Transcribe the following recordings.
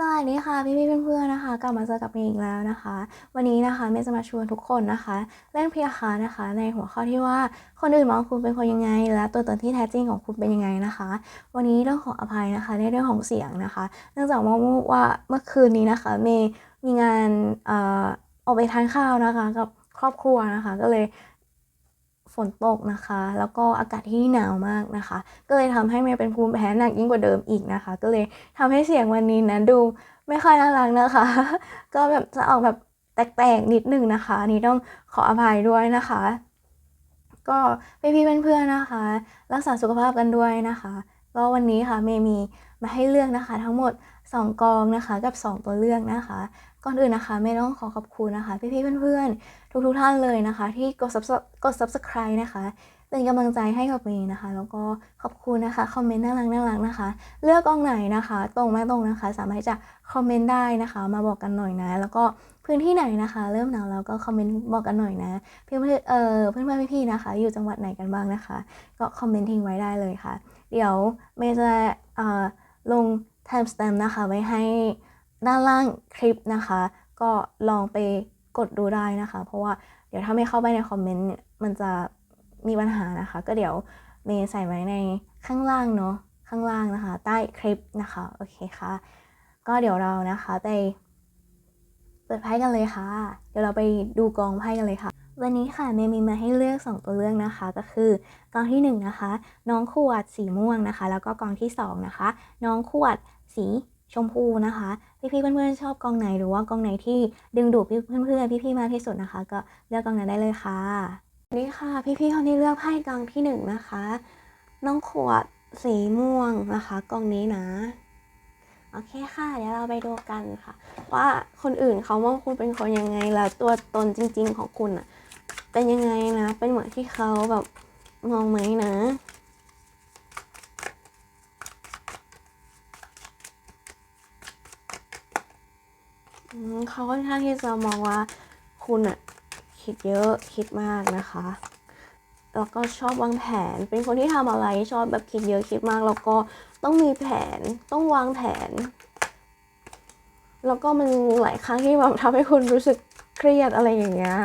สวัสดีค่ะพี่ๆเพื่อนๆนะคะ กลับมาเจอกับเมย์อีกแล้วนะคะ วันนี้นะคะเมย์จะมาชวนทุกคนนะคะเล่นเพียคานะคะ ในหัวข้อที่ว่าคนอื่นมองคุณเป็นคนยังไง และตัวตนที่แท้จริงของคุณเป็นยังไงนะคะ วันนี้ต้องขออภัยนะคะในเรื่องของเสียงนะคะ เนื่องจากว่าว่าเมื่อคืนนี้นะคะ เมย์มีงานเอ่อออกไปทานข้าวนะคะกับครอบครัวนะคะ ก็เลย นตกนะคะ แล้วก็อากาศที่หนาวมากนะคะ ก็เลยทำให้เมย์เป็นภูมิแพ้หนักยิ่งกว่าเดิมอีกนะคะ ก็เลยทำให้เสียงวันนี้นะดูไม่ค่อยน่ารักนะคะ ก็แบบจะออกแบบแตกๆนิดนึงนะคะนนี้ต้องขออภัยด้วยนะคะ ก็พี่ๆเพื่อนๆนะคะ รักษาสุขภาพกันด้วยนะคะก็วันนี้ค่ะเมย์มีมาให้เลือกนะคะ ทั้งหมด 2 กองนะคะ กับ 2 ตัวเลือกนะคะ ก่อนอื่นนะคะเมย์ต้องขอขอบคุณนะคะ พี่ๆเพื่อนๆ ทุกๆท่านเลยนะคะ ที่กด sub กด subscribe นะคะ เป็นกำลังใจให้กับเมย์นะคะ แล้วก็ขอบคุณนะคะคอมเมนต์น่ารักน่ารักนะคะ เลือกกองไหนนะคะ ตรงไม่ตรงนะคะ สามารถจะคอมเมนต์ได้นะคะ มาบอกกันหน่อยนะ แล้วก็พื้นที่ไหนนะคะ เริ่มหนาวแล้วก็คอมเมนต์บอกกันหน่อยนะเพื่อนๆเอ่อเพื่อนๆพี่ๆนะคะ อยู่จังหวัดไหนกันบ้างนะคะ ก็คอมเมนต์ทิ้งไว้ได้เลยค่ะ เดี๋ยวเมย์จะเออลง timestamp นะคะไว้ให้ ด้านล่างคลิปนะคะ ก็ลองไปกดดูได้นะคะ เพราะว่าเดี๋ยวถ้าไม่เข้าไปในคอมเมนต์เนี่ยมันจะมีปัญหานะคะ ก็เดี๋ยวเมย์ใส่ไว้ในข้างล่างเนาะข้างล่างนะคะ ใต้คลิปนะคะโอเคค่ะ ก็เดี๋ยวเรานะคะไปเปิดไพ่กันเลยค่ะ เดี๋ยวเราไปดูกองไพ่กันเลยค่ะ วันนี้ค่ะเมย์มีมาให้เลือก 2 ตัวเลือกนะคะ ก็คือกองที่1นงนะคะ น้องขวดสีม่วงนะคะ แล้วก็กองที่2นะคะ น้องขวดสี ชมพูนะคะ พี่ๆเพื่อนๆชอบกองไหนหรือว่ากองไหนที่ดึงดูดพี่เพื่อนๆพี่ๆมากที่สุดนะคะ ก็เลือกกองนั้นได้เลยค่ะนี่ค่ะ พี่ๆคนที่เลือกไพ่กองที่หนึ่งนะคะ น้องขวดสีม่วงนะคะกองนี้นะโอเคค่ะ เดี๋ยวเราไปดูกันค่ะ ว่าคนอื่นเขามองคุณเป็นคนยังไงแล้วตัวตนจริง ๆ ของคุณอะเป็นยังไงนะ เป็นเหมือนที่เขาแบบมองไหมนะ เขาค่อนข้างที่จะมองว่าคุณอะคิดเยอะคิดมากนะคะ แล้วก็ชอบวางแผน เป็นคนที่ทำอะไรชอบแบบคิดเยอะคิดมากแล้วก็ต้องมีแผนต้องวางแผน แล้วก็มันหลายครั้งที่แบบทำให้คุณรู้สึกเครียดอะไรอย่างเงี้ย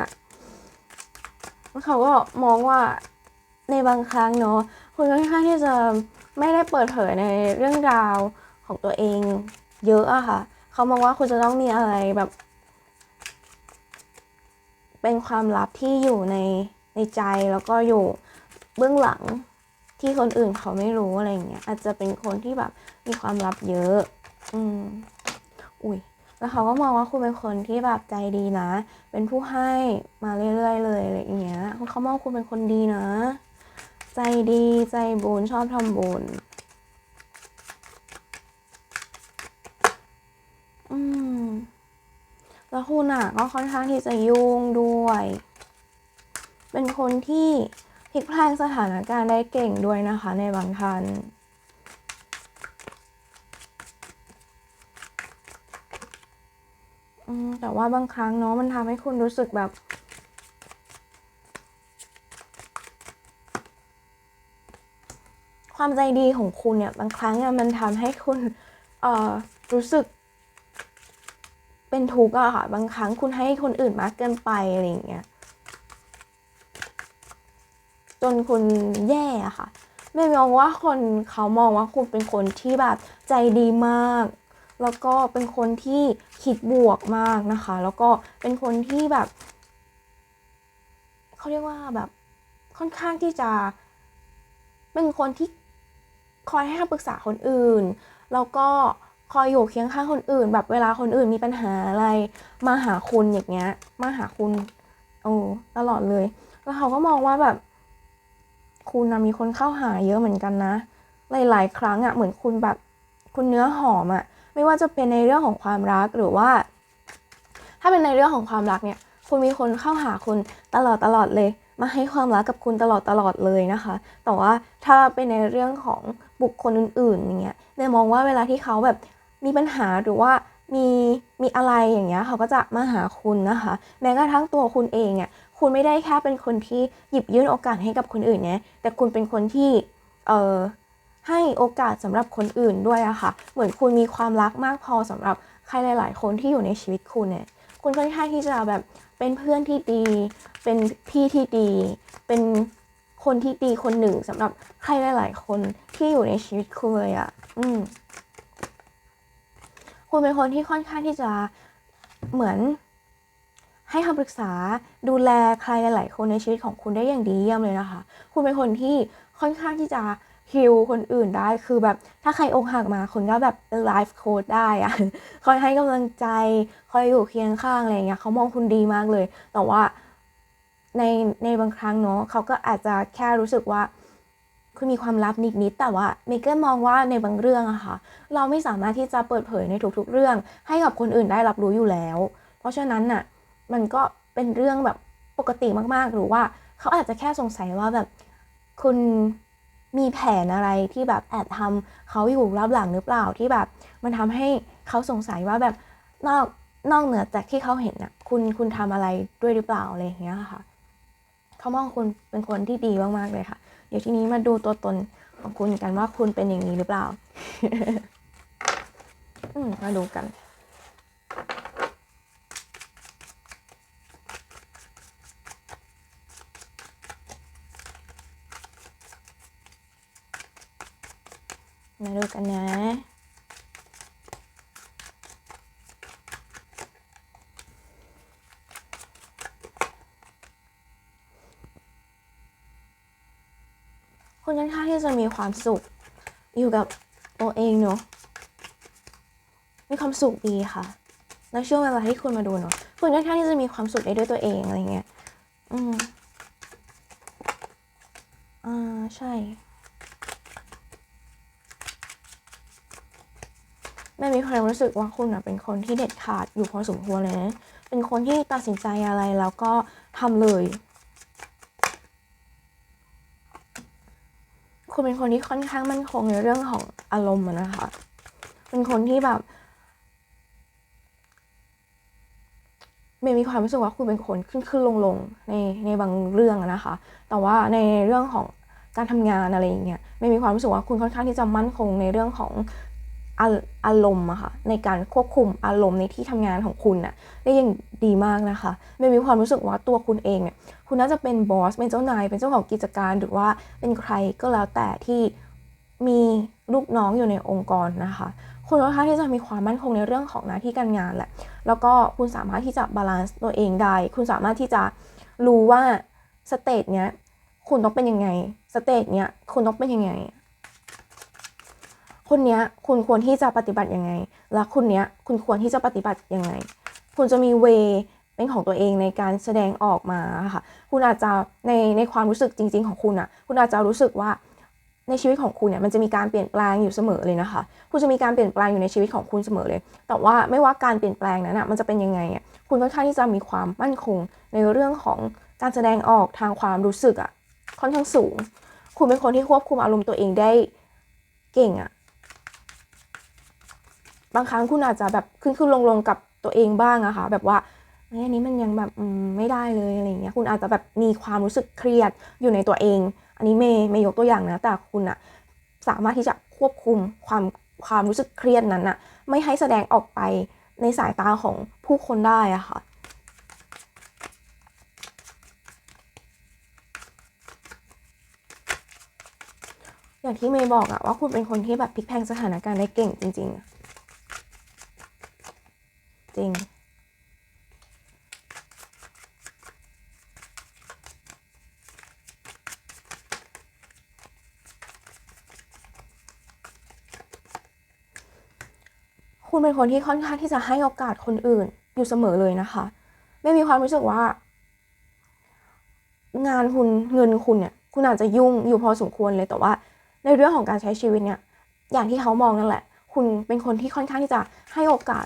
แล้วเขาก็มองว่าในบางครั้งเนาะคุณค่อนข้างที่จะไม่ได้เปิดเผยในเรื่องราวของตัวเองเยอะอะค่ะ เขามองว่าคุณจะต้องมีอะไรแบบ เป็นความลับที่อยู่ในในใจแล้วก็อยู่เบื้องหลังที่คนอื่นเขาไม่รู้อะไรอย่างเงี้ย อาจจะเป็นคนที่แบบมีความลับเยอะ อืม อุ้ยแล้วเขาก็มองว่าคุณเป็นคนที่แบบใจดีนะ เป็นผู้ให้มาเรื่อยๆเลยอะไรอย่างเงี้ยเขามองคุณเป็นคนดีนะ ใจดีใจบุญชอบทำบุญ อืม แล้วคุณอะก็ค่อนข้างที่จะยุ่งด้วย เป็นคนที่พลิกแพลงสถานการณ์ได้เก่งด้วยนะคะ ในบางทันแต่ว่าบางครั้งเนาะมันทำให้คุณรู้สึกแบบ ความใจดีของคุณเนี่ย บางครั้งเนี่ยมันทำให้คุณ เอ่อ รู้สึก เป็นทุกข์อะค่ะ บางครั้งคุณให้คนอื่นมากเกินไปอะไรอย่างเงี้ยจนคุณแย่อะค่ะไม่มองว่าคนเขามองว่าคุณเป็นคนที่แบบใจดีมาก แล้วก็เป็นคนที่คิดบวกมากนะคะ แล้วก็เป็นคนที่แบบเขาเรียกว่าแบบค่อนข้างที่จะ เป็นคนที่คอยให้คำปรึกษาคนอื่น แล้วก็ คอยอยู่เคียงข้างคนอื่น แบบเวลาคนอื่นมีปัญหาอะไร มาหาคุณอย่างเงี้ย มาหาคุณโอ้ตลอดเลย แล้วเขาก็มองว่าแบบ คุณนะมีคนเข้าหาเยอะเหมือนกันนะหลายๆ ครั้งอะ่ะเหมือนคุณแบบคุณเนื้อหอมอะ่ะไม่ว่าจะเป็นในเรื่องของความรักหรือว่า ถ้าเป็นในเรื่องของความรักเนี่ย คุณมีคนเข้าหาคุณตลอดตลอดเลย มาให้ความรักกับคุณตลอดตลอดเลยนะคะ แต่ว่าถ้าเป็นในเรื่องของบุคคลอื่นๆอย่างเงี้ยเนี่ยมองว่าเวลาที่เขาแบบ มีปัญหาหรือว่ามีมีอะไรอย่างเงี้ยเขาก็จะมาหาคุณนะคะ แม้กระทั่งตัวคุณเองอะคุณไม่ได้แค่เป็นคนที่หยิบยื่นโอกาสให้กับคนอื่นนะแต่คุณเป็นคนที่เอ่อให้โอกาสสำหรับคนอื่นด้วยอะค่ะ เหมือนคุณมีความรักมากพอสำหรับใครหลาย ๆ คนที่อยู่ในชีวิตคุณเนี่ยคุณค่อนข้างที่จะแบบเป็นเพื่อนที่ดี เป็นพี่ที่ดี เป็นคนที่ดีคนหนึ่งสำหรับใครหลาย ๆ คนที่อยู่ในชีวิตคุณเลยอะอืม คุณเป็นคนที่ค่อนข้างที่จะเหมือนให้คำปรึกษาดูแลใครหลาย ๆ คนในชีวิตของคุณได้อย่างดีเยี่ยมเลยนะคะ คุณเป็นคนที่ค่อนข้างที่จะฮิลคนอื่นได้คือแบบถ้าใครอกหักมาคุณก็แบบเป็นไลฟ์โค้ดได้อะคอยให้กำลังใจ คอยอยู่เคียงข้างอะไรอย่างเงี้ยเขามองคุณดีมากเลย แต่ว่าในในบางครั้งเนาะเขาก็อาจจะแค่รู้สึกว่า คุณมีความลับนิดๆแต่ว่าเมเกอร์มองว่าในบางเรื่องอะค่ะ เราไม่สามารถที่จะเปิดเผยในทุกๆเรื่อง ให้กับคนอื่นได้รับรู้อยู่แล้ว เพราะฉะนั้นน่ะมันก็เป็นเรื่องแบบปกติมากๆ หรือว่าเขาอาจจะแค่สงสัยว่าแบบคุณมีแผนอะไรที่แบบแอบทำเขาอยู่รับหลังหรือเปล่าที่แบบ มันทำให้เขาสงสัยว่าแบบนอกนอกเหนือจากที่เขาเห็นน่ะคุณคุณทำอะไรด้วยหรือเปล่าอะไรอย่างเงี้ยค่ะเขามองคุณเป็นคนที่ดีมากๆเลยค่ะ ดี๋ยวทีนี้มาดูตัวตนของคุณกันว่าคุณเป็นอย่างนี้หรือเปล่า อืมมาดูกันมาดูกันนะ คุณค่อนข้างที่จะมี ความสุข อยู่กับตัวเองเนอะมีความสุขดีค่ะแล้วช่วงเวลาที่คุณมาดูเนอะคุณค่อนข้างที่จะมีความสุขได้ด้วยตัวเองอะไรเงี้ยอืมอ่าใช่แม่มีความรู้สึกว่าคุณอะเป็นคนที่เด็ดขาดอยู่พอสมควรเลยนะ เป็นคนที่ตัดสินใจอะไรแล้วก็ทำเลย คุณเป็นคนที่ค่อนข้างมั่นคงในเรื่องของอารมณ์นะคะ เป็นคนที่แบบเมย์มีความรู้สึกว่าคุณเป็นคนขึ้นขึ้นลงลงในในบางเรื่องนะคะ แต่ว่าในเรื่องของการทำงานอะไรอย่างเงี้ยเมย์มีความรู้สึกว่าคุณค่อนข้างที่จะมั่นคงในเรื่องของ อารมณ์อะค่ะในการควบคุมอารมณ์ในที่ทำงานของคุณน่ะได้อย่างดีมากนะคะเมย์มีความรู้สึกว่าตัวคุณเองเนี่ยคุณน่าจะเป็นบอสเป็นเจ้านายเป็นเจ้าของกิจการหรือว่าเป็นใครก็แล้วแต่ที่มีลูกน้องอยู่ในองค์กรนะคะคุณค่อนข้างที่จะมีความมั่นคงในเรื่องของหน้าที่การงานแหละ แล้วก็คุณสามารถที่จะบาลานซ์ตัวเองได้ คุณสามารถที่จะรู้ว่าสเตจเนี้ยคุณต้องเป็นยังไง สเตจเนี้ยคุณต้องเป็นยังไง คนเนี้ยคุณควรที่จะปฏิบัติยังไง และคุณเนี้ยคุณควรที่จะปฏิบัติยังไง คุณจะมีเวเป็นของตัวเองในการแสดงออกมาค่ะ คุณอาจจะในในความรู้สึกจริง ๆ ของคุณอะ คุณอาจจะรู้สึกว่าในชีวิตของคุณเนี่ยมันจะมีการเปลี่ยนแปลงอยู่เสมอเลยนะคะ คุณจะมีการเปลี่ยนแปลงอยู่ในชีวิตของคุณเสมอเลย แต่ว่าไม่ว่าการเปลี่ยนแปลงนั้นอะมันจะเป็นยังไงอะ คุณค่อนข้างที่จะมีความมั่นคงในเรื่องของการแสดงออกทางความรู้สึกอะค่อนข้างสูง คุณเป็นคนที่ควบคุมอารมณ์ตัวเองได้เก่งอะ บางครั้งคุณอาจจะแบบขึ้นขึ้นลงลงกับตัวเองบ้างอะค่ะ แบบว่าเฮ้ยอันนี้มันยังแบบไม่ได้เลยอะไรเงี้ยคุณอาจจะแบบมีความรู้สึกเครียดอยู่ในตัวเอง อันนี้เมย์เมย์ยกตัวอย่างนะ แต่คุณอะสามารถที่จะควบคุมความความรู้สึกเครียดนั้นอะไม่ให้แสดงออกไปในสายตาของผู้คนได้อะค่ะอย่างที่เมย์บอกอะว่าคุณเป็นคนที่แบบพลิกแพลงสถานการณ์ได้เก่งจริงๆ จริง คุณเป็นคนที่ค่อนข้างที่จะให้โอกาสคนอื่น อยู่เสมอเลยนะคะ ไม่มีความรู้สึกว่า งานคุณเงินคุณเนี่ย คุณอาจจะยุ่งอยู่พอสมควรเลยแต่ว่า ในเรื่องของการใช้ชีวิตเนี่ย อย่างที่เขามองนั่นแหละ คุณเป็นคนที่ค่อนข้างที่จะให้โอกาส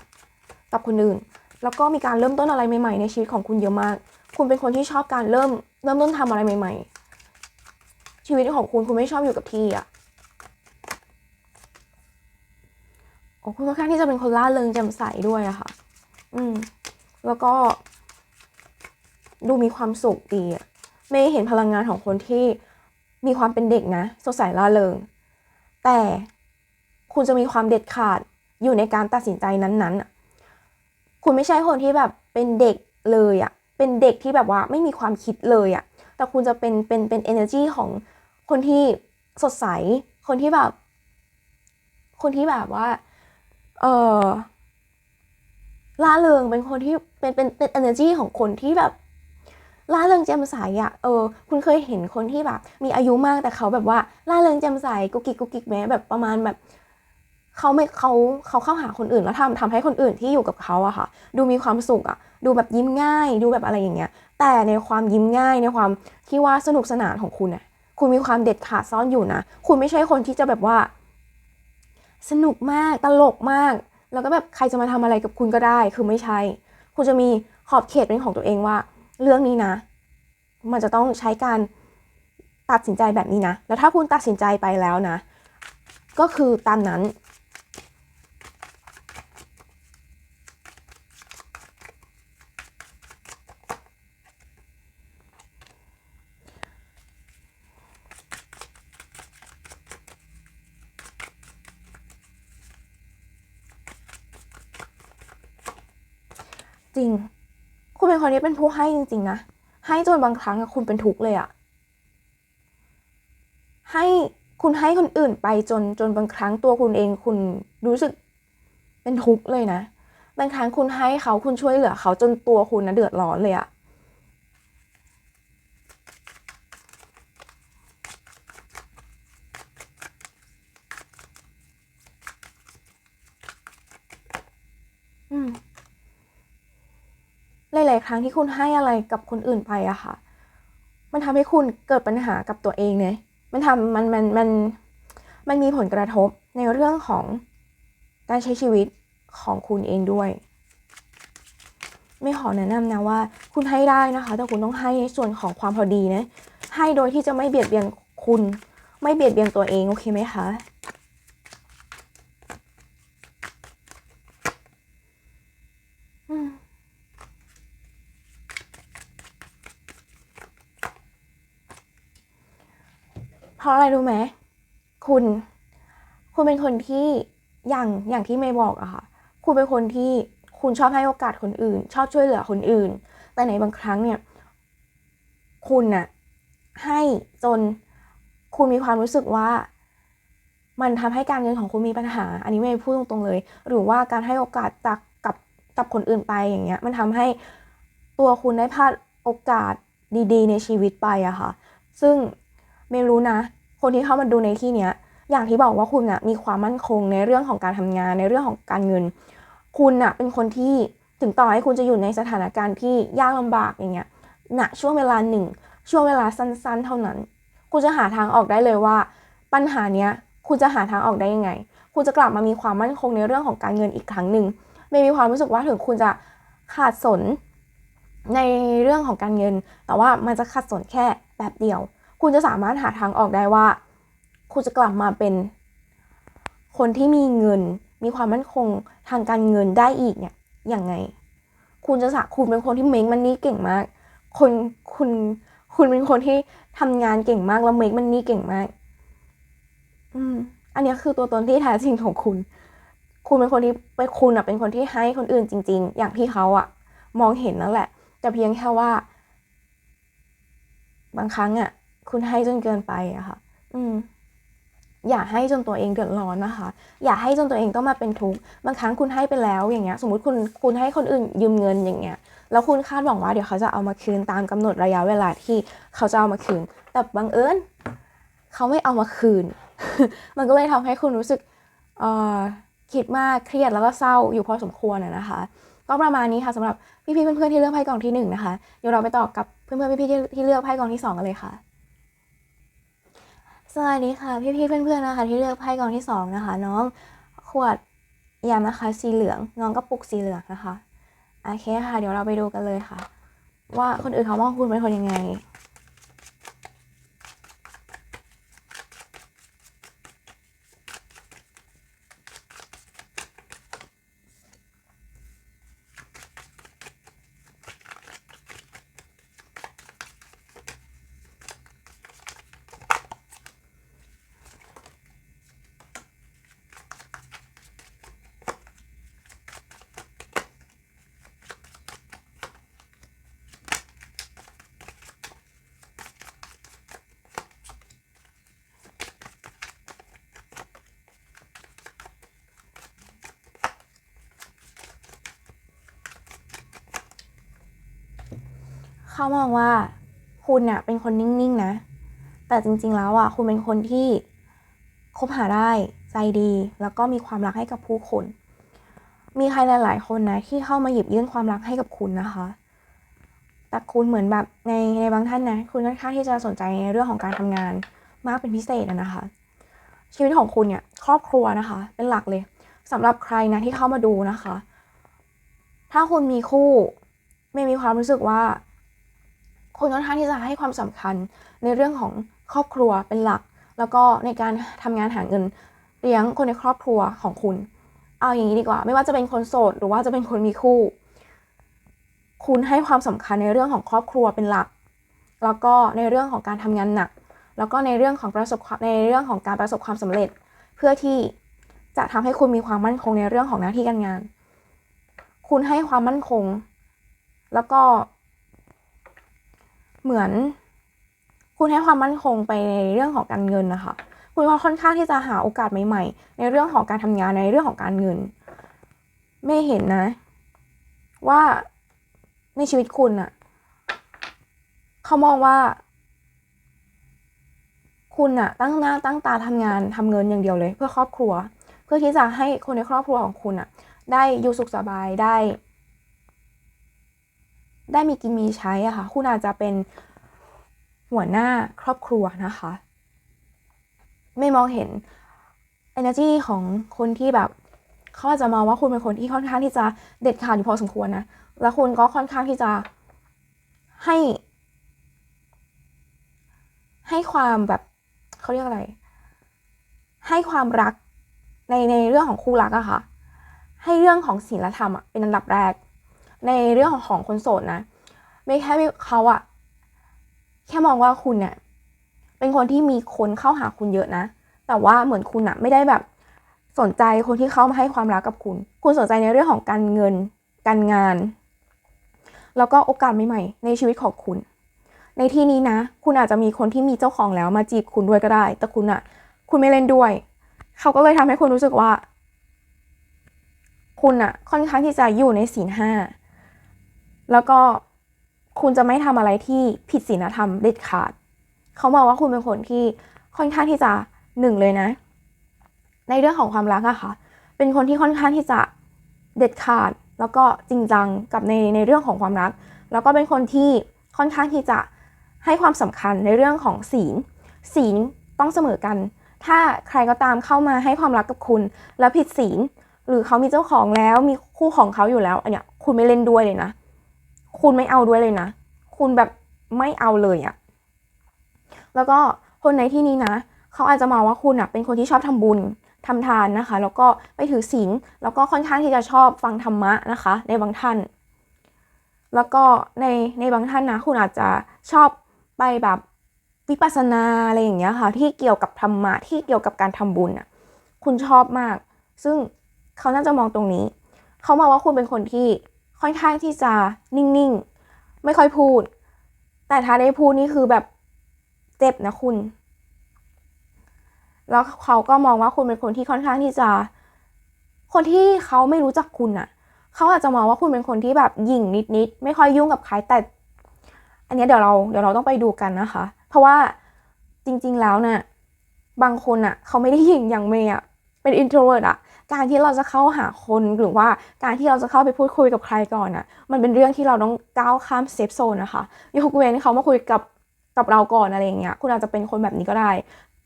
กับคนอื่น แล้วก็มีการเริ่มต้นอะไรใหม่ๆ ในชีวิตของคุณเยอะมาก คุณเป็นคนที่ชอบการเริ่มเริ่มต้นทำอะไรใหม่ ๆ ชีวิตของคุณคุณไม่ชอบอยู่กับที่อะโอ้คุณค่อนข้างที่จะเป็นคนล่าเริงแจ่มใสด้วยอะค่ะ อืม แล้วก็ดูมีความสุขดีอะไม่เห็นพลังงานของคนที่มีความเป็นเด็กนะสดใสล่าเริง แต่คุณจะมีความเด็ดขาดอยู่ในการตัดสินใจนั้นๆอะ คุณไม่ใช่คนที่แบบเป็นเด็กเลยอะเป็นเด็กที่แบบว่าไม่มีความคิดเลยอะแต่คุณจะเป็นเป็นเป็น energy ของคนที่สดใส คนที่แบบ คนที่แบบว่า เออล่าเริงเป็นคนที่เป็นเป็นเป็น energy ของคนที่แบบล่าเริงแจ่มใสอะเออ คุณเคยเห็นคนที่แบบ มีอายุมากแต่เขาแบบว่าล่าเริงแจ่มใสกุกกิกกุกกิกแม้แบบประมาณแบบ เขาไม่เขาเขาเข้าหาคนอื่นแล้วทำทำให้คนอื่นที่อยู่กับเขาอะค่ะ ดูมีความสุขอะดูแบบยิ้มง่าย ดูแบบอะไรอย่างเงี้ย แต่ในความยิ้มง่ายในความที่ว่าสนุกสนานของคุณอะคุณมีความเด็ดขาดซ่อนอยู่นะ คุณไม่ใช่คนที่จะแบบว่า สนุกมากตลกมาก แล้วก็แบบใครจะมาทำอะไรกับคุณก็ได้ คือไม่ใช่ คุณจะมีขอบเขตเป็นของตัวเองว่า เรื่องนี้นะ มันจะต้องใช้การตัดสินใจแบบนี้นะ แล้วถ้าคุณตัดสินใจไปแล้วนะ ก็คือตามนั้น ริงคุณเป็นคนที่เป็นผู้ให้จริง ๆ นะ ให้จนบางครั้งคุณเป็นทุกข์เลยอะให้คุณให้คนอื่นไปจนจนบางครั้งตัวคุณเองคุณรู้สึกเป็นทุกข์เลยนะ บางครั้งคุณให้เขาคุณช่วยเหลือเขาจนตัวคุณนะเดือดร้อนเลยอะอืม หลาย ๆ ค รั้งที่คุณให้อะไรกับคนอื่นไปอะค่ะ มันทำให้คุณเกิดปัญหากับตัวเองเนี่ยมันทำมันมันมันมันมีผลกระทบในเรื่องของการใช้ชีวิตของคุณเองด้วย ไม่ขอแนะนำนะว่า คุณให้ได้นะคะ แต่คุณต้องให้ในส่วนของความพอดีนะให้โดยที่จะไม่เบียดเบียนคุณ ไม่เบียดเบียนตัวเองโอเคไหมคะ อืม เพ ราะอะไรรู้ไหมคุณ คุณเป็นคนที่อย่างอย่างที่เมย์บอกอะค่ะ คุณเป็นคนที่คุณชอบให้โอกาสคนอื่น ชอบช่วยเหลือคนอื่น แต่ในบางครั้งเนี่ย คุณน่ะให้จนคุณมีความรู้สึกว่า มันทำให้การเงินของคุณมีปัญหา อันนี้เมย์พูดตรงๆเลย หรือว่าการให้โอกาสจากกับกับคนอื่นไปอย่างเงี้ย มันทำให้ตัวคุณได้พลาดโอกาสดีๆ ในชีวิตไปอะค่ะ ซึ่งไม่รู้นะ คนที่เข้ามาดูในที่เนี้ยอย่างที่บอกว่าคุณอะมีความมั่นคงในเรื่องของการทำงานในเรื่องของการเงิน คุณอะเป็นคนที่ถึงต่อให้คุณจะอยู่ในสถานการณ์ที่ยากลำบากอย่างเงี้ยณช่วงเวลาหนึ่งช่วงเวลาสั้น ๆ เท่านั้น คุณจะหาทางออกได้เลยว่า ปัญหาเนี้ยคุณจะหาทางออกได้ยังไง คุณจะกลับมามีความมั่นคงในเรื่องของการเงินอีกครั้งหนึ่งไม่มีความรู้สึกว่าถึงคุณจะขาดสนในเรื่องของการเงิน แต่ว่ามันจะขาดสนแค่แบบเดียว คุณจะสามารถหาทางออกได้ว่า คุณจะกลับมาเป็น คนที่มีเงิน มีความมั่นคงทางการเงินได้อีกเนี่ยยังไง คุณจะสะคุณเป็นคนที่เมคมันนี่เก่งมาก คนคุณคุณเป็นคนที่ทำงานเก่งมากแล้วเมคมันนี่เก่งมาก อืม อันนี้คือตัวตนที่แท้จริงของคุณ คุณเป็นคนที่เป็นคุณอะเป็นคนที่ให้คนอื่นจริง ๆ อย่างที่เขาอะมองเห็นนั่นแหละ แต่เพียงแค่ว่า บางครั้งอะ คุณให้จนเกินไปอะค่ะ อืมอย่าให้จนตัวเองเดือดร้อนนะคะ อย่าให้จนตัวเองต้องมาเป็นทุกข์บางครั้งคุณให้ไปแล้วอย่างเงี้ย สมมติคุณคุณให้คนอื่นยืมเงินอย่างเงี้ยแล้วคุณคาดหวังว่าเดี๋ยวเขาจะเอามาคืนตามกำหนดระยะเวลาที่เขาจะเอามาคืน แต่บังเอิญเขาไม่เอามาคืน มันก็เลยทำให้คุณรู้สึกเอ่อคิดมากเครียดแล้วก็เศร้าอยู่พอสมควรอะนะคะ ก็ประมาณนี้ค่ะสำหรับพี่ๆเพื่อนๆที่เลือกไพ่กองที่หนึ่งนะคะเดี๋ยวเราไปต่อกับเพื่อนๆพี่ๆที่ที่เลือกไพ่กองที่สองกันเลยค่ะ วัสดีค่ะ พี่ๆเพื่อนๆนะคะ ที่เลือกไพ่กองที่สองนะคะ น้องขวดยามนะคะสีเหลืองน้องกระปุกสีเหลืองนะคะโอเคค่ะ เดี๋ยวเราไปดูกันเลยค่ะ ว่าคนอื่นเขามองคุณเป็นคนยังไง เขามองว่าคุณเนี่ยเป็นคนนิ่งๆนะ แต่จริงๆแล้วอะคุณเป็นคนที่คบหาได้ใจดี แล้วก็มีความรักให้กับผู้คน มีใครหลายๆคนนะที่เข้ามาหยิบยื่นความรักให้กับคุณนะคะ แต่คุณเหมือนแบบในในบางท่านนะ คุณค่อนข้างที่จะสนใจในเรื่องของการทำงานมากเป็นพิเศษนะคะ ชีวิตของคุณเนี่ยครอบครัวนะคะ เป็นหลักเลยสำหรับใครนะที่เข้ามาดูนะคะ ถ้าคุณมีคู่ไม่มีความรู้สึกว่า คุณค่อนข้างที่จะให้ความสำคัญในเรื่องของครอบครัวเป็นหลัก แล้วก็ในการทำงานหาเงินเลี้ยงคนในครอบครัวของคุณ เอาอย่างนี้ดีกว่า ไม่ว่าจะเป็นคนโสดหรือว่าจะเป็นคนมีคู่ คุณให้ความสำคัญในเรื่องของครอบครัวเป็นหลัก แล้วก็ในเรื่องของการทำงานหนัก แล้วก็ในเรื่องของประสบในเรื่องของการประสบความสำเร็จ เพื่อที่จะทำให้คุณมีความมั่นคงในเรื่องของหน้าที่การงาน คุณให้ความมั่นคง แล้วก็ เหมือน คุณให้ความมั่นคงไปในเรื่องของการเงินนะคะ คุณก็ค่อนข้างที่จะหาโอกาสใหม่ ๆ ในเรื่องของการทำงานในเรื่องของการเงิน ไม่เห็นนะ ว่าในชีวิตคุณอะเขามองว่า คุณอะตั้งหน้าตั้งตาทำงานทำเงินอย่างเดียวเลย เพื่อครอบครัว เพื่อที่จะให้คนในครอบครัวของคุณอะได้อยู่สุขสบายได้ ได้มีกินมีใช้อะค่ะ คุณอาจจะเป็นหัวหน้าครอบครัวนะคะ ไม่มองเห็น energy ของคนที่แบบเขาอาจจะมองว่าคุณเป็นคนที่ค่อนข้างที่จะเด็ดขาดอยู่พอสมควรนะ แล้วคุณก็ค่อนข้างที่จะให้ ให้ความแบบเขาเรียกอะไร ให้ความรักในในเรื่องของคู่รักอะค่ะ ให้เรื่องของศีลธรรมอะเป็นอันดับแรก ในเรื่องของคนโสดนะไม่แค่เขาอะแค่มองว่าคุณเนี่ยเป็นคนที่มีคนเข้าหาคุณเยอะนะ แต่ว่าเหมือนคุณอะไม่ได้แบบสนใจคนที่เข้ามาให้ความรักกับคุณ คุณสนใจในเรื่องของการเงิน การงาน แล้วก็โอกาสใหม่ๆในชีวิตของคุณ ในที่นี้นะ คุณอาจจะมีคนที่มีเจ้าของแล้วมาจีบคุณด้วยก็ได้ แต่คุณอะคุณไม่เล่นด้วย เขาก็เลยทำให้คุณรู้สึกว่า คุณอะค่อนข้างที่จะอยู่ในศีลห้า แล้วก็คุณจะไม่ทำอะไรที่ผิดศีลธรรมเด็ดขาด เขามองว่าคุณเป็นคนที่ค่อนข้างที่จะหนึ่งเลยนะ ในเรื่องของความรักอะค่ะ เป็นคนที่ค่อนข้างที่จะเด็ดขาด แล้วก็จริงจังกับในในเรื่องของความรัก แล้วก็เป็นคนที่ค่อนข้างที่จะให้ความสำคัญในเรื่องของศีล ศีลต้องเสมอกัน ถ้าใครก็ตามเข้ามาให้ความรักกับคุณ แล้วผิดศีล หรือเขามีเจ้าของแล้วมีคู่ของเขาอยู่แล้วอันเนี้ยคุณไม่เล่นด้วยเลยนะ คุณไม่เอาด้วยเลยนะ คุณแบบไม่เอาเลยอะแล้วก็คนในที่นี้นะ เขาอาจจะมองว่าคุณอะเป็นคนที่ชอบทำบุญทำทานนะคะ แล้วก็ไปถือศีลแล้วก็ค่อนข้างที่จะชอบฟังธรรมะนะคะ ในบางท่าน แล้วก็ในในบางท่านนะ คุณอาจจะชอบไปแบบวิปัสสนาอะไรอย่างเงี้ยค่ะ ที่เกี่ยวกับธรรมะที่เกี่ยวกับการทำบุญอะคุณชอบมาก ซึ่งเขาน่าจะมองตรงนี้ เขามองว่าคุณเป็นคนที่ ค่อนข้างที่จะนิ่งๆ ไม่ค่อยพูด แต่ถ้าได้พูดนี่คือแบบเจ็บนะคุณ แล้วเขาก็มองว่าคุณเป็นคนที่ค่อนข้างที่จะ คนที่เขาไม่รู้จักคุณอะเขาอาจจะมองว่าคุณเป็นคนที่แบบหยิ่งนิดๆ ไม่ค่อยยุ่งกับใครแต่ อันนี้เดี๋ยวเราเดี๋ยวเราต้องไปดูกันนะคะ เพราะว่าจริงๆแล้วเนี่ยบางคนอะเขาไม่ได้หยิ่งอย่างเมย์อะเป็น introvert อะ การที่เราจะเข้าหาคนหรือว่าการที่เราจะเข้าไปพูดคุยกับใครก่อนอะมันเป็นเรื่องที่เราต้องก้าวข้ามเซฟโซนนะคะยกเว้นเขามาคุยกับกับเราก่อนอะไรอย่างเงี้ยคุณอาจจะเป็นคนแบบนี้ก็ได้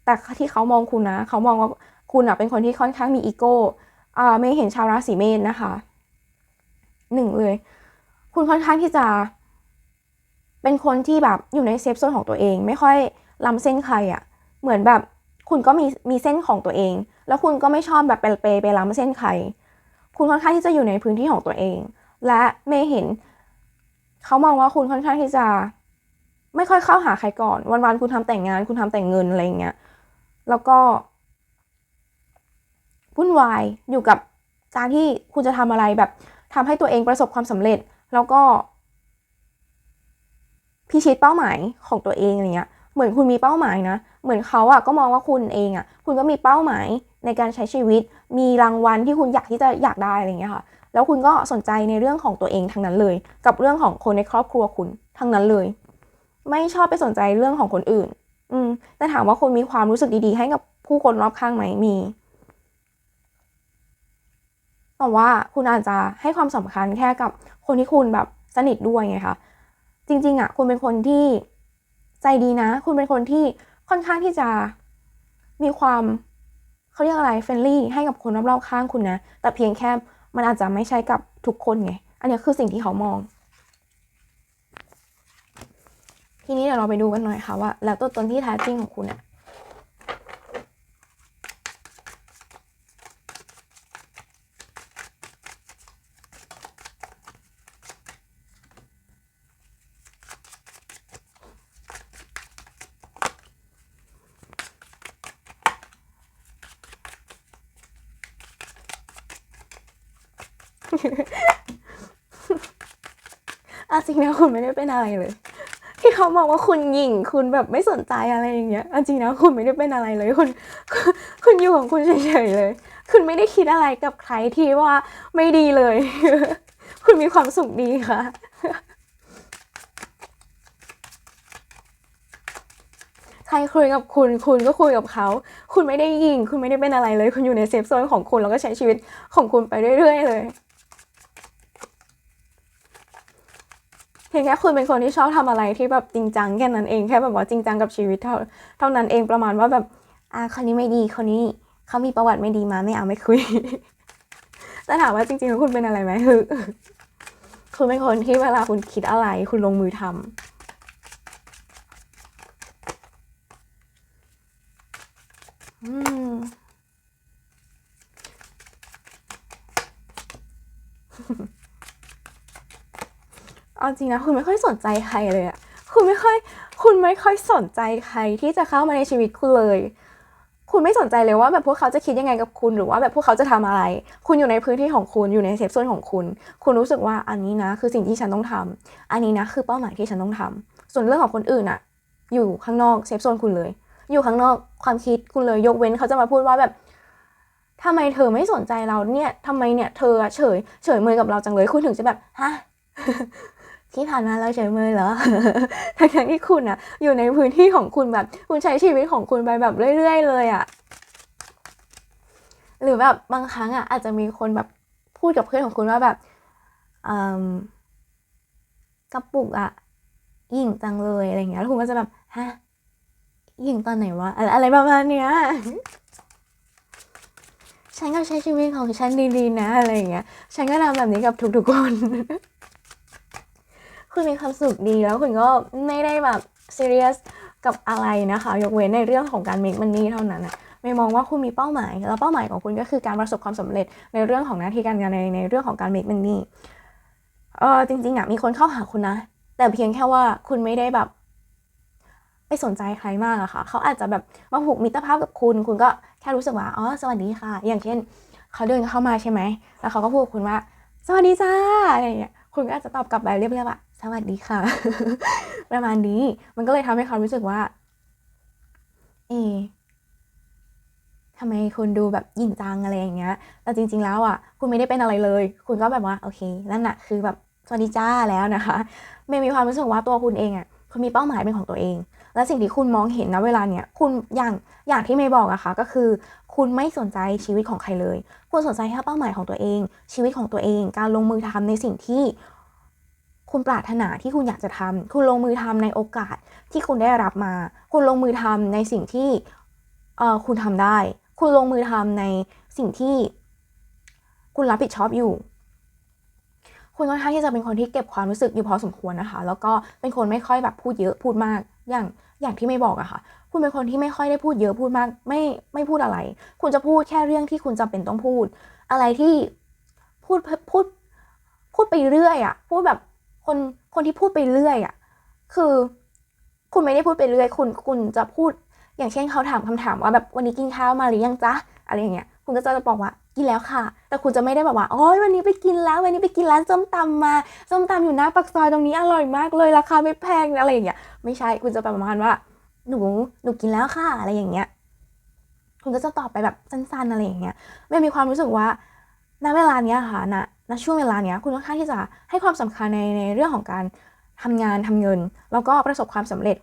แต่ที่เขามองคุณนะ เขามองว่าคุณอะเป็นคนที่ค่อนข้างมีอีโก้อ่าไม่เห็นชาวราศีเมษนะคะหนึ่งเลย คุณค่อนข้างที่จะ เป็นคนที่แบบอยู่ในเซฟโซนของตัวเอง ไม่ค่อยล้ำเส้นใครอะ่ะ เหมือนแบบคุณก็มีมีเส้นของตัวเอง แล้วคุณก็ไม่ชอบแบบไปไปไปล้ำเส้นใคร คุณค่อนข้างที่จะอยู่ในพื้นที่ของตัวเอง และไม่เห็นเขามองว่าคุณค่อนข้างที่จะ ไม่ค่อยเข้าหาใครก่อน วันๆคุณทำแต่งงาน คุณทำแต่งเงินอะไรอย่างเงี้ย แล้วก็วุ่นวายอยู่กับการที่คุณจะทำอะไรแบบทำให้ตัวเองประสบความสำเร็จ แล้วก็พิชิตเป้าหมายของตัวเองอะไรเงี้ย เหมือนคุณมีเป้าหมายนะ เหมือนเขาอะก็มองว่าคุณเองอะคุณก็มีเป้าหมาย ในการใช้ชีวิต มีรางวัลที่คุณอยากที่จะอยากได้อะไรเงี้ยค่ะ แล้วคุณก็สนใจในเรื่องของตัวเองทั้งนั้นเลย กับเรื่องของคนในครอบครัวคุณทั้งนั้นเลย ไม่ชอบไปสนใจเรื่องของคนอื่น อืม แต่ถามว่าคุณมีความรู้สึกดีๆ ให้กับผู้คนรอบข้างไหมมีแต่ว่าคุณอาจจะให้ความสำคัญแค่กับคนที่คุณแบบสนิทด้วยไงคะจริงๆอะ คุณเป็นคนที่ใจดีนะ คุณเป็นคนที่ค่อนข้างที่จะมีความ เขาเรียกอะไรเฟรนลี่ให้กับคนรอบๆข้างคุณนะ แต่เพียงแค่มันอาจจะไม่ใช่กับทุกคนไง อันนี้คือสิ่งที่เขามอง ทีนี้เดี๋ยวเราไปดูกันหน่อยค่ะว่า แล้วตัวตนที่แท้จริงของคุณเนี่ยอะจริงนะ คุณไม่ได้เป็นอะไรเลย ที่เขาบอกว่าคุณหยิ่งคุณแบบไม่สนใจอะไรอย่างเงี้ยจริงนะคุณไม่ได้เป็นอะไรเลยคุณ คุณอยู่ของคุณเฉยๆเลย คุณไม่ได้คิดอะไรกับใครที่ว่าไม่ดีเลย คุณมีความสุขดีค่ะใครคุยกับคุณ คุณก็คุยกับเขา คุณไม่ได้ยิง คุณไม่ได้เป็นอะไรเลย คุณอยู่ในเซฟโซนของคุณ แล้วก็ใช้ชีวิตของคุณไปเรื่อยๆเลย เพียงแค่คุณเป็นคนที่ชอบทำอะไรที่แบบจริงจังแค่นั้นเองแค่แบบว่าจริงจังกับชีวิตเท่าเท่านั้นเองประมาณว่าแบบอ่าคนนี้ไม่ดีคนนี้เขามีประวัติไม่ดีมาไม่เอาไม่คุยแต่ถามว่าจริงๆแล้วคุณเป็นอะไรไหมคือคุณเป็นคนที่เวลาคุณคิดอะไร คุณลงมือทำอืม เอาจริงนะคุณไม่ค่อยสนใจใครเลยอะคุณไม่ค่อยคุณไม่ค่อยสนใจใครที่จะเข้ามาในชีวิตคุณเลย คุณไม่สนใจเลยว่าแบบพวกเขาจะคิดยังไงกับคุณหรือว่าแบบพวกเขาจะทำอะไร คุณอยู่ในพื้นที่ของคุณอยู่ในเซฟโซนของคุณ คุณรู้สึกว่าอันนี้นะ คือสิ่งที่ฉันต้องทำอันนี้นะคือเป้าหมายที่ฉันต้องทำส่วนเรื่องของคนอื่นอะอยู่ข้างนอกเซฟโซนคุณเลย อยู่ข้างนอกความคิดคุณเลยยกเว้นเขาจะมาพูดว่าแบบทำไมเธอไม่สนใจเราเนี่ยทำไมเนี่ยเธอเฉย เฉยเมยกับเราจังเลย คุณถึงจะแบบฮะ ที่ผ่านมาเราเฉยเมยเหรอ ทั้งที่คุณอะอยู่ในพื้นที่ของคุณแบบ คุณใช้ชีวิตของคุณไปแบบเรื่อย ๆ เลยอะหรือแบบบางครั้งอะอาจจะมีคนแบบพูดกับเพื่อนของคุณว่าแบบอืมกระปุกอะยิ่งจังเลยอะไรอย่างเงี้ยแล้วคุณก็จะแบบฮะยิ่งตอนไหนวะอะไรอะไรประมาณเนี้ยฉันก็ใช้ชีวิตของฉันดีๆนะอะไรอย่างเงี้ย ฉันก็ทำแบบนี้กับทุกๆคน คุณมีความสุขดีแล้วคุณก็ไม่ได้แบบซีเรียสกับอะไรนะคะ ยกเว้นในเรื่องของการ make money เท่านั้นนะไม่มองว่าคุณมีเป้าหมาย แล้วเป้าหมายของคุณก็คือการประสบความสำเร็จในเรื่องของหน้าที่การงานในในเรื่องของการ make money เออจริงๆอะมีคนเข้าหาคุณนะ แต่เพียงแค่ว่าคุณไม่ได้แบบไปสนใจใครมากอะค่ะเขาอาจจะแบบมาผูกมิตรภาพกับคุณ คุณก็แค่รู้สึกว่าอ๋อสวัสดีค่ะ อย่างเช่น เขาเดินเข้ามาใช่ไหมแล้วเขาก็พูดกับคุณว่า สวัสดีจ้าอะไรอย่างเงี้ยคุณก็อาจจะตอบกลับแบบเรียบๆว่า สวัสดีค่ะ ประมาณนี้ มันก็เลยทำให้เขารู้สึกว่า เอะทำไมคุณดูแบบหยิ่งจังอะไรอย่างเงี้ย แต่จริง ๆ แล้วอะ คุณไม่ได้เป็นอะไรเลย คุณก็แบบว่า โอเค นั่นน่ะ คือแบบสวัสดีจ้าแล้วนะคะเมย์มีความรู้สึกว่าตัวคุณเองอะ คุณมีเป้าหมายเป็นของตัวเอง และสิ่งที่คุณมองเห็นนะเวลาเนี้ย คุณอย่างอย่างที่เมย์บอกอะค่ะ ก็คือ คุณไม่สนใจชีวิตของใครเลย คุณสนใจแค่เป้าหมายของตัวเอง ชีวิตของตัวเอง การลงมือทำในสิ่งที่ คุณปรารถนาที่คุณอยากจะทำคุณลงมือทำในโอกาสที่คุณได้รับมา คุณลงมือทำในสิ่งที่เออคุณทำได้ คุณลงมือทำในสิ่งที่ คุณรับผิดชอบอยู่ คุณค่อนข้างที่จะเป็นคนที่เก็บความรู้สึกอยู่พอสมควรนะคะ แล้วก็เป็นคนไม่ค่อยแบบพูดเยอะพูดมากอย่างอย่างที่ไม่บอกอะค่ะ คุณเป็นคนที่ไม่ค่อยได้พูดเยอะพูดมาก ไม่ไม่พูดอะไร คุณจะพูดแค่เรื่องที่คุณจำเป็นต้องพูด อะไรที่พูดพูดพูดไปเรื่อยอะพูดแบบ คนคนที่พูดไปเรื่อยอะคือ คุณไม่ได้พูดไปเรื่อย คุณคุณจะพูด อย่างเช่นเขาถามคำถามว่าแบบวันนี้กินข้าวมาหรือยังจ๊ะอะไรอย่างเงี้ย คุณก็จะบอกว่ากินแล้วค่ะ แต่คุณจะไม่ได้แบบว่าโอ้ยวันนี้ไปกินแล้ว วันนี้ไปกินร้านส้มตำมา ส้มตำอยู่หน้าปากซอยตรงนี้อร่อยมากเลยราคาไม่แพงอะไรอย่างเงี้ย ไม่ใช่ คุณจะประมาณว่า หนู หนูกินแล้วค่ะ อะไรอย่างเงี้ย คุณก็จะตอบไปแบบสั้นๆอะไรอย่างเงี้ย ไม่มีความรู้สึกว่าณเวลาเนี้ยค่ะณ ณช่วงเวลาเนี้ยคุณค่อนข้างที่จะให้ความสำคัญในในเรื่องของการททำงานทำเงิน แล้วก็ประสบความสำเร็จ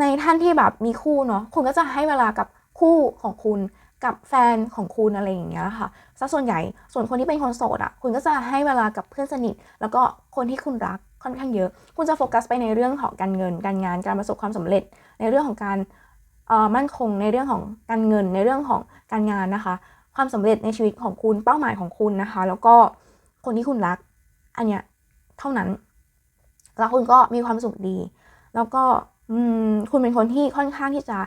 ในท่านที่แบบมีคู่เนาะคุณก็จะให้เวลากับคู่ของคุณกับแฟนของคุณอะไรอย่างเงี้ยค่ะซะส่วนใหญ่ส่วนคนที่เป็นคนโสดอะคุณก็จะให้เวลากับเพื่อนสนิท แล้วก็คนที่คุณรักค่อนข้างเยอะ คุณจะโฟกัสไปในเรื่องของการเงิน การงานการประสบความสำเร็จ ในเรื่องของการเอ่อมั่นคงในเรื่องของการเงินในเรื่องของการงานนะคะ ความสำเร็จในชีวิตของคุณเป้าหมายของคุณนะคะ แล้วก็คนที่คุณรัก อันเนี้ยเท่านั้น แล้วคุณก็มีความสุขดี แล้วก็คุณเป็นคนที่ค่อนข้างที่จะ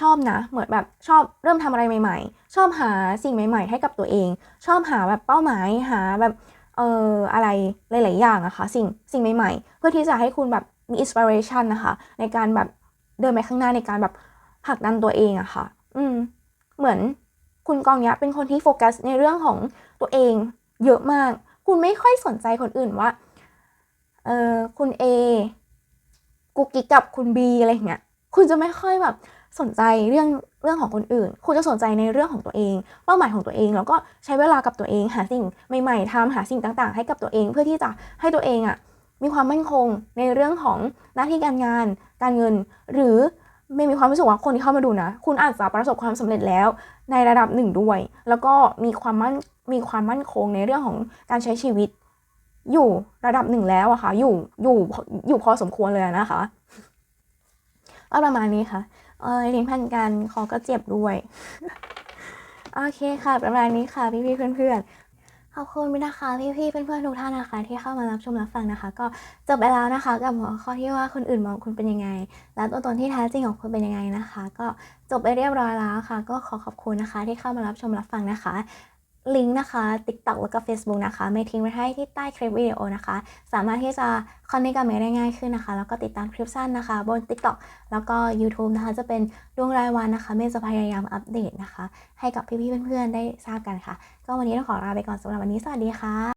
ชอบนะ เหมือนแบบชอบเริ่มทำอะไรใหม่ ๆ ชอบหาสิ่งใหม่ ๆ ให้กับตัวเอง ชอบหาแบบเป้าหมายหาแบบเอ่ออะไรหลาย ๆ อย่างอะค่ะสิ่งสิ่งใหม่ ๆ เพื่อที่จะให้คุณแบบมีอินสปิเรชันนะคะ ในการแบบเดินไปข้างหน้าในการแบบผลักดันตัวเองอะค่ะ อืม เหมือน คุณกองเนี้ยเป็นคนที่โฟกัสในเรื่องของตัวเองเยอะมาก คุณไม่ค่อยสนใจคนอื่นว่า เออคุณ A กุ๊กกิ๊กกับคุณ B อะไรอย่างเงี้ย คุณจะไม่ค่อยแบบสนใจเรื่องเรื่องของคนอื่น คุณจะสนใจในเรื่องของตัวเอง เป้าหมายของตัวเอง แล้วก็ใช้เวลากับตัวเอง หาสิ่งใหม่ๆทำหาสิ่งต่างๆ ให้กับตัวเอง เพื่อที่จะให้ตัวเองอะ่ะมีความมั่นคงในเรื่องของหน้าที่การงาน การเงิน หรือ ไม่มีความรู้สึกว่าคนที่เข้ามาดูนะ คุณอาจจะประสบความสำเร็จแล้ว ในระดับหนึ่งด้วย แล้วก็มีความมั่นมีความมั่นคงในเรื่องของการใช้ชีวิต อยู่ระดับหนึ่งแล้วอะค่ะ อยู่อยู่อยู่พอสมควรเลยนะคะก็ประมาณนี้ค่ะเออลิ้นพันกันคอก็เจ็บด้วย โอเคค่ะ ประมาณนี้ค่ะ พี่ๆเพื่อนๆ ขอบคุณนะคะพี่ๆเพื่อนๆทุกท่านนะคะที่เข้ามารับชมรับฟังนะคะ ก็จบไปแล้วนะคะ กับหัวข้อที่ว่าคนอื่นมองคุณเป็นยังไง และตัวตนที่แท้จริงของคุณเป็นยังไงนะคะ ก็จบไปเรียบร้อยแล้วค่ะ ก็ขอขอบคุณนะคะที่เข้ามารับชมรับฟังนะคะ ลิงก์นะคะ TikTok แล้วก็ Facebook นะคะเมย์ทิ้งไว้ให้ที่ใต้คลิปวิดีโอนะคะ สามารถที่จะคอนเนคกับเมย์ได้ง่ายขึ้นนะคะ แล้วก็ติดตามคลิปสั้นนะคะ บน TikTok แล้วก็ YouTube นะคะ จะเป็นดวงรายวันนะคะเมย์จะพยายามอัปเดตนะคะ ให้กับพี่ๆเพื่อนๆได้ทราบกันค่ะ ก็วันนี้ต้องขอลาไปก่อนสำหรับวันนี้สวัสดีค่ะ